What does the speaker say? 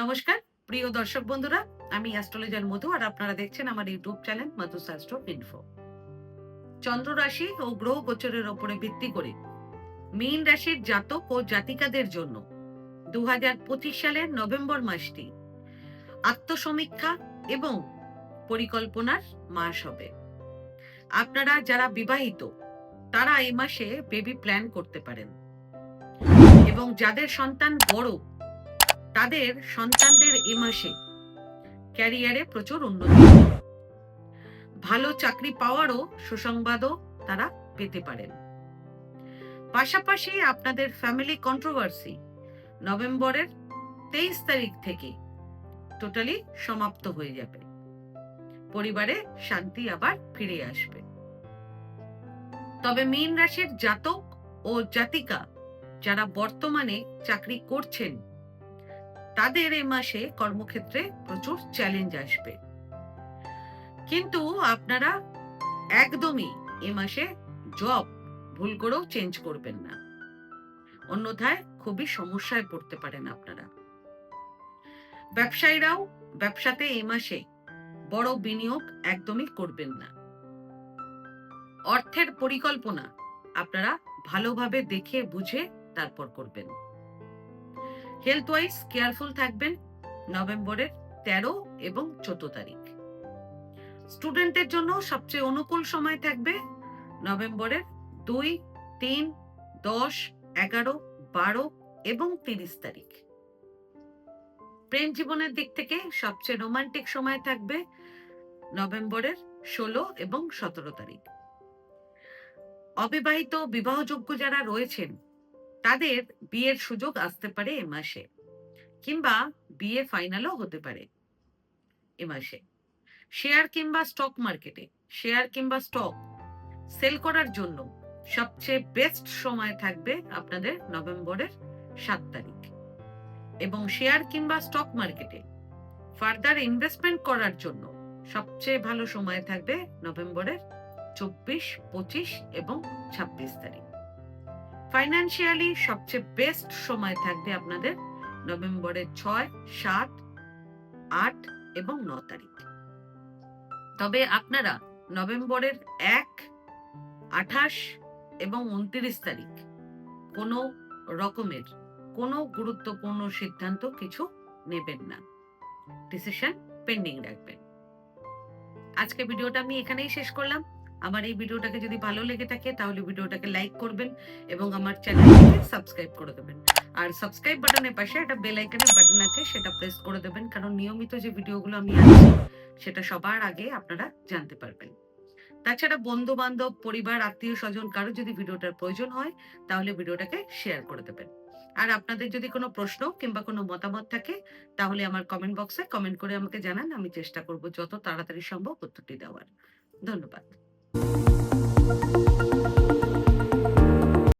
নমস্কার, প্রিয় দর্শক বন্ধুরা, আমি অ্যাস্ট্রোলজার মধু আর আপনারা দেখছেন আমার ইউটিউব চ্যানেল মধু শাস্ত্র ইনফো চন্দ্র রাশি ও গ্রহ গোচরের ওপরে ভিত্তি করে মীন রাশির জাতক ও জাতিকাদের জন্য দু সালের নভেম্বর মাসটি আত্মসমীক্ষা এবং পরিকল্পনার মাস হবে। আপনারা যারা বিবাহিত, তারা এই মাসে বেবি প্ল্যান করতে পারেন। এবং যাদের সন্তান বড় তাদের সন্তানদের এ মাসে ক্যারিয়ারে প্রচুর উন্নতি। ভালো চাকরি পাওয়ারও সুসংবাদও তারা পেতে পারেন। পাশাপাশি আপনাদের ফ্যামিলি কন্ট্রোভার্সি নভেম্বরের তেইশ তারিখ থেকে টোটালি সমাপ্ত হয়ে যাবে। পরিবারে শান্তি আবার ফিরে আসবে। তবে মীন রাশির জাতক ও জাতিকা যারা বর্তমানে চাকরি করছেন তাদের এই মাসে কর্মক্ষেত্রে প্রচুর চ্যালেঞ্জ আসবে। কিন্তু আপনারা একদমই এ মাসে জব ভুল করেও চেঞ্জ করবেন না। অন্যথায় খুবই সমস্যায় পড়তে পারেন আপনারা। ব্যবসায়ীরাও ব্যবসাতে এই মাসে বড় বিনিয়োগ একদমই করবেন না। অর্থের পরিকল্পনা আপনারা ভালোভাবে দেখে বুঝে তারপর করবেন। হেলথ ওয়াইজ কেয়ারফুল থাকবেন নভেম্বরের তেরো এবং চোদ্দ তারিখ। স্টুডেন্টের জন্য সবচেয়ে অনুকূল সময় থাকবে নভেম্বরের দুই, তিন, দশ, এগারো, বারো এবং তিরিশ তারিখ। প্রেম জীবনের দিক থেকে সবচেয়ে রোমান্টিক সময় থাকবে নভেম্বরের ষোলো এবং সতেরো তারিখ। অবিবাহিত বিবাহযোগ্য যারা রয়েছেন তাদের বিয়ের সুযোগ আসতে পারে এ মাসে, কিংবা বিয়ে ফাইনালও হতে পারে এ মাসে। শেয়ার কিংবা স্টক মার্কেটে, শেয়ার কিংবা স্টক সেল করার জন্য সবচেয়ে বেস্ট সময় থাকবে আপনাদের নভেম্বরের সাত তারিখ। এবং শেয়ার কিংবা স্টক মার্কেটে ফার্দার ইনভেস্টমেন্ট করার জন্য সবচেয়ে ভালো সময় থাকবে নভেম্বরের চব্বিশ, পঁচিশ এবং ছাব্বিশ তারিখ। ফাইন্যান্সিয়ালি সবচেয়ে বেস্ট সময় থাকবে আপনাদের নভেম্বরের ছয়, সাত, আট এবং ন তারিখ। তবে আপনারা নভেম্বরের এক, আঠাশ এবং উনত্রিশ তারিখ কোনো রকমের, কোনো গুরুত্বপূর্ণ সিদ্ধান্ত কিছু নেবেন না। ডিসিশন পেন্ডিং রাখবেন। আজকে ভিডিওটা আমি এখানেই শেষ করলাম। আমার এই ভিডিওটাকে যদি ভালো লেগে থাকে, তাহলে ভিডিওটাকে লাইক করবেন এবং আমার চ্যানেলটাকে সাবস্ক্রাইব করে দেবেন। আর সাবস্ক্রাইব বাটনের পাশে একটা বেল আইকনের বাটন আছে, সেটা প্রেস করে দেবেন, কারণ নিয়মিত যে ভিডিওগুলো আমি আনছি সেটা সবার আগে আপনারা জানতে পারবেন। তাছাড়া বন্ধু বান্ধব পরিবার, আত্মীয় স্বজন কারও যদি ভিডিওটার প্রয়োজন হয়, তাহলে ভিডিওটাকে শেয়ার করে দেবেন। আর আপনাদের যদি কোনো প্রশ্ন কিংবা কোনো মতামত থাকে, তাহলে আমার কমেন্ট বক্সে কমেন্ট করে আমাকে জানান, আমি চেষ্টা করব যত তাড়াতাড়ি সম্ভব উত্তরটি দেওয়ার। ধন্যবাদ। Thank you